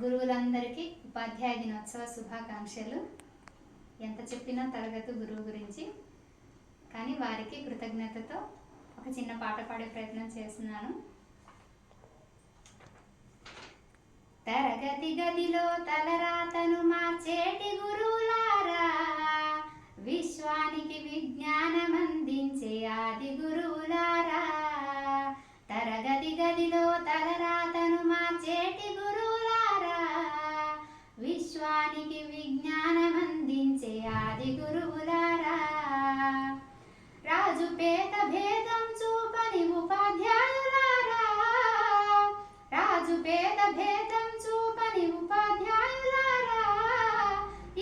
గురువులందరికీ ఉపాధ్యాయ దినోత్సవ శుభాకాంక్షలు. ఎంత చెప్పినా తరగతి గురువు గురించి. కానీ వారికి కృతజ్ఞతతో ఒక చిన్న పాట పాడే ప్రయత్నం చేస్తున్నాను. తరగతి గదిలో తలరాతను మార్చేటి గురువులారా. విశ్వానికి విజ్ఞానం అందించే ఆది గురువులారా. తరగతి గదిలో తలరాతను మార్చేటి గురు విశ్వానికి విజ్ఞానం అందించే ఆది గురువులారా రాజు పేద భేదం చూపని ఉపాధ్యాయులారా. రాజు పేద భేదం చూపని ఉపాధ్యాయులారా.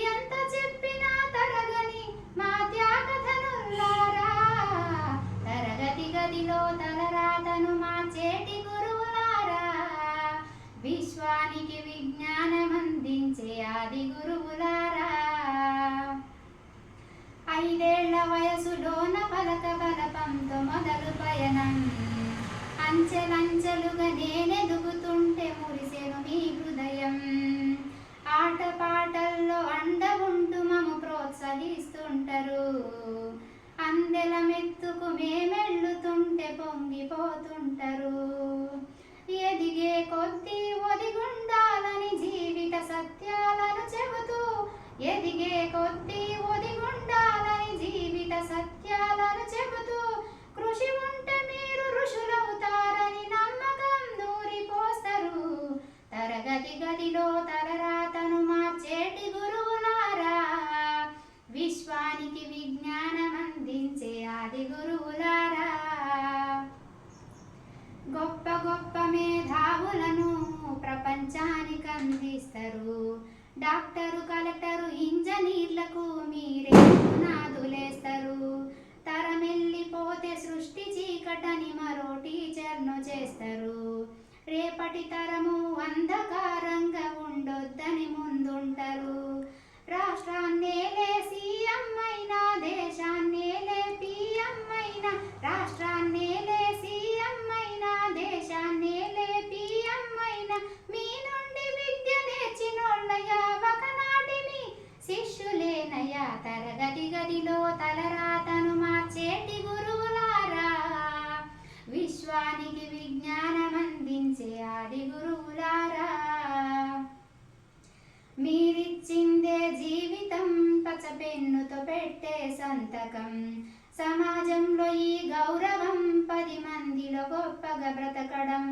ఎంత చెప్పినా తరగని మా త్యాగధనులారా తరగతి గదిలో తలరాతను చేటి గురువులారా. విశ్వానికి ఏళ్ళ వయసులోన పలక బలపంతో మొదలు పయనం. అంచెలంచెలుగా నేనెదుగుతుంటే మురిసెను మీ హృదయం. ఆటపాటల్లో అండ ఉంటూ మము ప్రోత్సహిస్తుంటారు. అందెల మెత్తుకు మేమెళ్ళుతుంటే పొంగిపోతుంటారు. ఎదిగే కొద్దీ ఒదిగుండాలని జీవిత సత్యాలను చెబుతూ ఎదిగే కొద్దీ చేయాలని చెబుతూ కృషి ఉంటే మీరు ఋషులవుతారని నమ్మకం నూరిపోస్తారు. తరగతి గదిలో తలరాతను మార్చేటి గురువులారా. విశ్వానికి విజ్ఞానం అందించే ఆది గురువులారా. గొప్ప గొప్ప మేధావులను ప్రపంచానికి అందిస్తారు. డాక్టరు కలెక్టరు ఇంజనీర్లకు మీరే నాదులేస్తారు తరమెల్లిపోతే సృష్టి చీకటని మరో టీచర్ను చేస్తారు. రేపటి తరము అంధకారంగా ఉండొద్దని ముందుంటారు. రాష్ట్రాన్నేలే సీఎం అయినా దేశాన్నేలే పిఎం అయినా రాష్ట్రాన్నేలే సీఎం అయినా దేశాన్నేలే పిఎం అయినా మీ నుండి విద్య నేర్చినోళ్ళయా ఒకనాటి మీ శిష్యులేనయా తరగతి గదిలో తలరాతను పెన్నుతో పెట్టే సంతకం. సమాజంలో ఈ గౌరవం పది మందిలో గొప్పగా బ్రతకడం.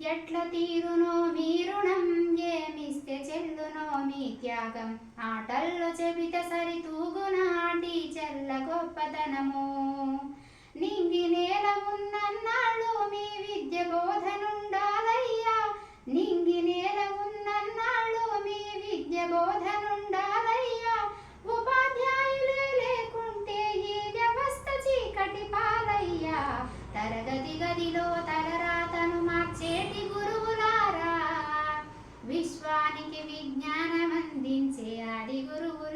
ఎట్ల తీరునో మీ రుణం ఏమిస్తే చెల్లునో మీ త్యాగం. ఆటల్లో చెబిత సరి సరితూగునా టీచర్ల గొప్పతనము. నింగి నేల ఉన్నన్నాళ్ళు మీ విద్య బోధనుండాలయ్యా. నింగి నేల ఉన్నన్నాళ్ళు మీ విద్య బోధన తరగతి గదిలో తలరాతను మార్చేటి గురువులారా. విశ్వానికి విజ్ఞానం అందించే ఆది గురువు